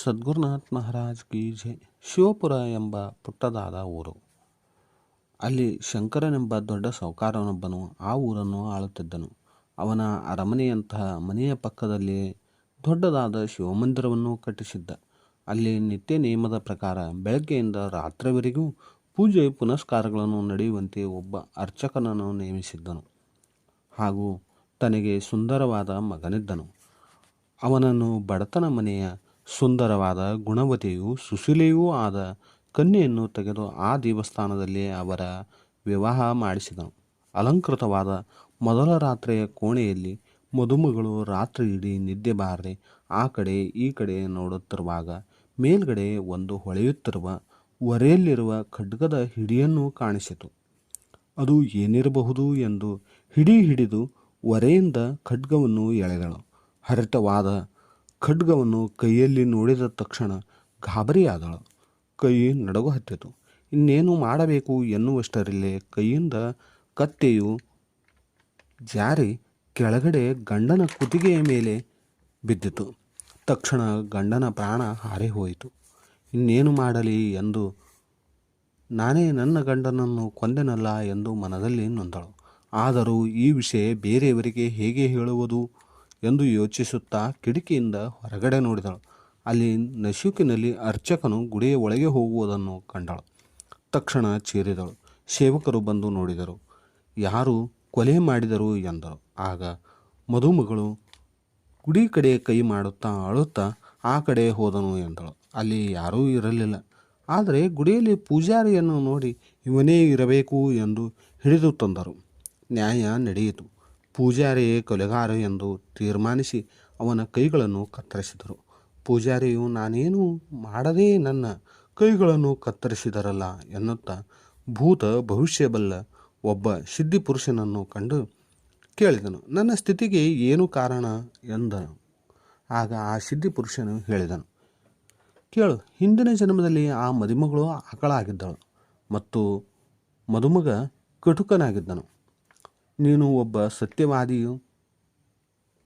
ಸದ್ಗುರುನಾಥ್ ಮಹಾರಾಜ್ ಕಿ ಶಿವಪುರ ಎಂಬ ಪುಟ್ಟದಾದ ಊರು. ಅಲ್ಲಿ ಶಂಕರನೆಂಬ ದೊಡ್ಡ ಸಾಹುಕಾರನೊಬ್ಬನು ಆ ಊರನ್ನು ಆಳುತ್ತಿದ್ದನು. ಅವನ ಅರಮನೆಯಂತಹ ಮನೆಯ ಪಕ್ಕದಲ್ಲಿ ದೊಡ್ಡದಾದ ಶಿವಮಂದಿರವನ್ನು ಕಟ್ಟಿಸಿದ್ದ. ಅಲ್ಲಿ ನಿತ್ಯ ನಿಯಮದ ಪ್ರಕಾರ ಬೆಳಗ್ಗೆಯಿಂದ ರಾತ್ರಿವರೆಗೂ ಪೂಜೆ ಪುನಸ್ಕಾರಗಳನ್ನು ನಡೆಯುವಂತೆ ಒಬ್ಬ ಅರ್ಚಕನನ್ನು ನೇಮಿಸಿದ್ದನು. ಹಾಗೂ ತನಗೆ ಸುಂದರವಾದ ಮಗನಿದ್ದನು. ಅವನನ್ನು ಬಡತನ ಮನೆಯ ಸುಂದರವಾದ ಗುಣವತಿಯೂ ಸುಶೀಲೆಯೂ ಆದ ಕನ್ಯೆಯನ್ನು ತೆಗೆದು ಆ ದೇವಸ್ಥಾನದಲ್ಲಿ ಅವರ ವಿವಾಹ ಮಾಡಿಸಿದನು. ಅಲಂಕೃತವಾದ ಮೊದಲ ರಾತ್ರಿಯ ಕೋಣೆಯಲ್ಲಿ ಮದುಮಗಳು ರಾತ್ರಿ ಇಡೀ ನಿದ್ದೆ ಬಾರದೆ ಆ ಕಡೆ ಈ ಕಡೆ ನೋಡುತ್ತಿರುವಾಗ ಮೇಲ್ಗಡೆ ಒಂದು ಹೊಳೆಯುತ್ತಿರುವ ಒರೆಯಲ್ಲಿರುವ ಖಡ್ಗದ ಹಿಡಿಯನ್ನು ಕಾಣಿಸಿತು. ಅದು ಏನಿರಬಹುದು ಎಂದು ಹಿಡಿ ಹಿಡಿದು ಒರೆಯಿಂದ ಖಡ್ಗವನ್ನು ಎಳೆದಳು. ಹರಿತವಾದ ಖಡ್ಗವನ್ನು ಕೈಯಲ್ಲಿ ನೋಡಿದ ತಕ್ಷಣ ಗಾಬರಿಯಾದಳು. ಕೈ ನಡಗು ಹತ್ತಿತು. ಇನ್ನೇನು ಮಾಡಬೇಕು ಎನ್ನುವಷ್ಟರಲ್ಲೇ ಕೈಯಿಂದ ಕತ್ತೆಯು ಜಾರಿ ಕೆಳಗಡೆ ಗಂಡನ ಕುತ್ತಿಗೆಯ ಮೇಲೆ ಬಿದ್ದಿತು. ತಕ್ಷಣ ಗಂಡನ ಪ್ರಾಣ ಹಾರಿ ಹೋಯಿತು. ಇನ್ನೇನು ಮಾಡಲಿ ಎಂದು ನಾನೇ ನನ್ನ ಗಂಡನನ್ನು ಕೊಂದೆನಲ್ಲ ಎಂದು ಮನದಲ್ಲಿ ನೊಂದಳು. ಆದರೂ ಈ ವಿಷಯ ಬೇರೆಯವರಿಗೆ ಹೇಗೆ ಹೇಳುವುದು? ಎಂದು ಯೋಚಿಸುತ್ತಾ ಕಿಟಕಿಯಿಂದ ಹೊರಗಡೆ ನೋಡಿದಳು. ಅಲ್ಲಿ ನಶುಕಿನಲ್ಲಿ ಅರ್ಚಕನು ಗುಡಿಯ ಒಳಗೆ ಹೋಗುವುದನ್ನು ಕಂಡಳು. ತಕ್ಷಣ ಚೀರಿದಳು. ಸೇವಕರು ಬಂದು ನೋಡಿದರು. ಯಾರು ಕೊಲೆ ಮಾಡಿದರು ಎಂದರು. ಆಗ ಮದುಮಗಳು ಗುಡಿ ಕಡೆ ಕೈ ಮಾಡುತ್ತಾ ಅಳುತ್ತಾ ಆ ಕಡೆ ಹೋದನು ಎಂದಳು. ಅಲ್ಲಿ ಯಾರೂ ಇರಲಿಲ್ಲ. ಆದರೆ ಗುಡಿಯಲ್ಲಿ ಪೂಜಾರಿಯನ್ನು ನೋಡಿ ಇವನೇ ಇರಬೇಕು ಎಂದು ಹಿಡಿದು ತಂದರು. ನ್ಯಾಯ ನಡೆಯಿತು. ಪೂಜಾರಿಯೇ ಕೊಲೆಗಾರ ಎಂದು ತೀರ್ಮಾನಿಸಿ ಅವನ ಕೈಗಳನ್ನು ಕತ್ತರಿಸಿದರು. ಪೂಜಾರಿಯು, ನಾನೇನು ಮಾಡದೇ ನನ್ನ ಕೈಗಳನ್ನು ಕತ್ತರಿಸಿದರಲ್ಲ ಎನ್ನುತ್ತಾ ಭೂತ ಭವಿಷ್ಯ ಬಲ್ಲ ಒಬ್ಬ ಸಿದ್ಧಿ ಪುರುಷನನ್ನು ಕಂಡು ಕೇಳಿದನು. ನನ್ನ ಸ್ಥಿತಿಗೆ ಏನು ಕಾರಣ? ಎಂದನು. ಆಗ ಆ ಸಿದ್ಧಿ ಪುರುಷನು ಹೇಳಿದನು. ಕೇಳು, ಹಿಂದಿನ ಜನ್ಮದಲ್ಲಿ ಆ ಮದುಮಗಳು ಆಕಳಾಗಿದ್ದಳು ಮತ್ತು ಮದುಮಗ ಕಟುಕನಾಗಿದ್ದನು. ನೀನು ಒಬ್ಬ ಸತ್ಯವಾದಿಯು.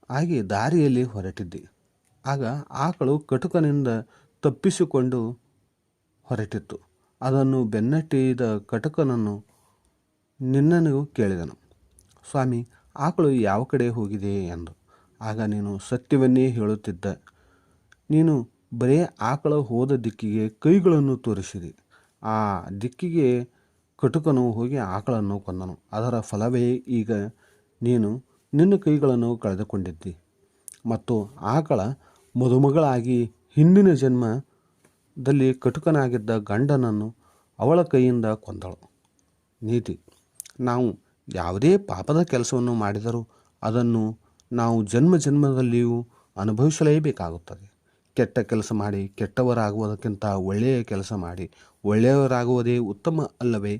ಆಗಿ ದಾರಿಯಲ್ಲಿ ಹೊರಟಿದ್ದಿ. ಆಗ ಆಕಳು ಕಟುಕನಿಂದ ತಪ್ಪಿಸಿಕೊಂಡು ಹೊರಟಿತ್ತು. ಅದನ್ನು ಬೆನ್ನಟ್ಟಿದ ಕಟುಕನನ್ನು ನಿನ್ನನಿಗೂ ಕೇಳಿದನು. ಸ್ವಾಮಿ, ಆಕಳು ಯಾವ ಕಡೆ ಹೋಗಿದೆ ಎಂದು. ಆಗ ನೀನು ಸತ್ಯವನ್ನೇ ಹೇಳುತ್ತಿದ್ದ. ನೀನು ಬರೇ ಆಕಳ ಹೋದ ದಿಕ್ಕಿಗೆ ಕೈಗಳನ್ನು ತೋರಿಸಿದೆ. ಆ ದಿಕ್ಕಿಗೆ ಕಟುಕನು ಹೋಗಿ ಆಕಳನ್ನು ಕೊಂದನು ಅದರ ಫಲವೇ ಈಗ ನೀನು ನಿನ್ನ ಕೈಗಳನ್ನು ಕಳೆದುಕೊಂಡಿದ್ದಿ. ಮತ್ತು ಆಕಳ ಮದುಮಗಳಾಗಿ ಹಿಂದಿನ ಜನ್ಮದಲ್ಲಿ ಕಟುಕನಾಗಿದ್ದ ಗಂಡನನ್ನು ಅವಳ ಕೈಯಿಂದ ಕೊಂದಳು. ನೀತಿ, ನಾವು ಯಾವುದೇ ಪಾಪದ ಕೆಲಸವನ್ನು ಮಾಡಿದರೂ ಅದನ್ನು ನಾವು ಜನ್ಮ ಜನ್ಮದಲ್ಲಿಯೂ ಅನುಭವಿಸಲೇಬೇಕಾಗುತ್ತದೆ. ಕೆಟ್ಟ ಕೆಲಸ ಮಾಡಿ ಕೆಟ್ಟವರಾಗುವುದಕ್ಕಿಂತ ಒಳ್ಳೆಯ ಕೆಲಸ ಮಾಡಿ. ಒಳ್ಳೆಯವರಾಗುವುದೇ ಉತ್ತಮ ಅಲ್ಲವೇ?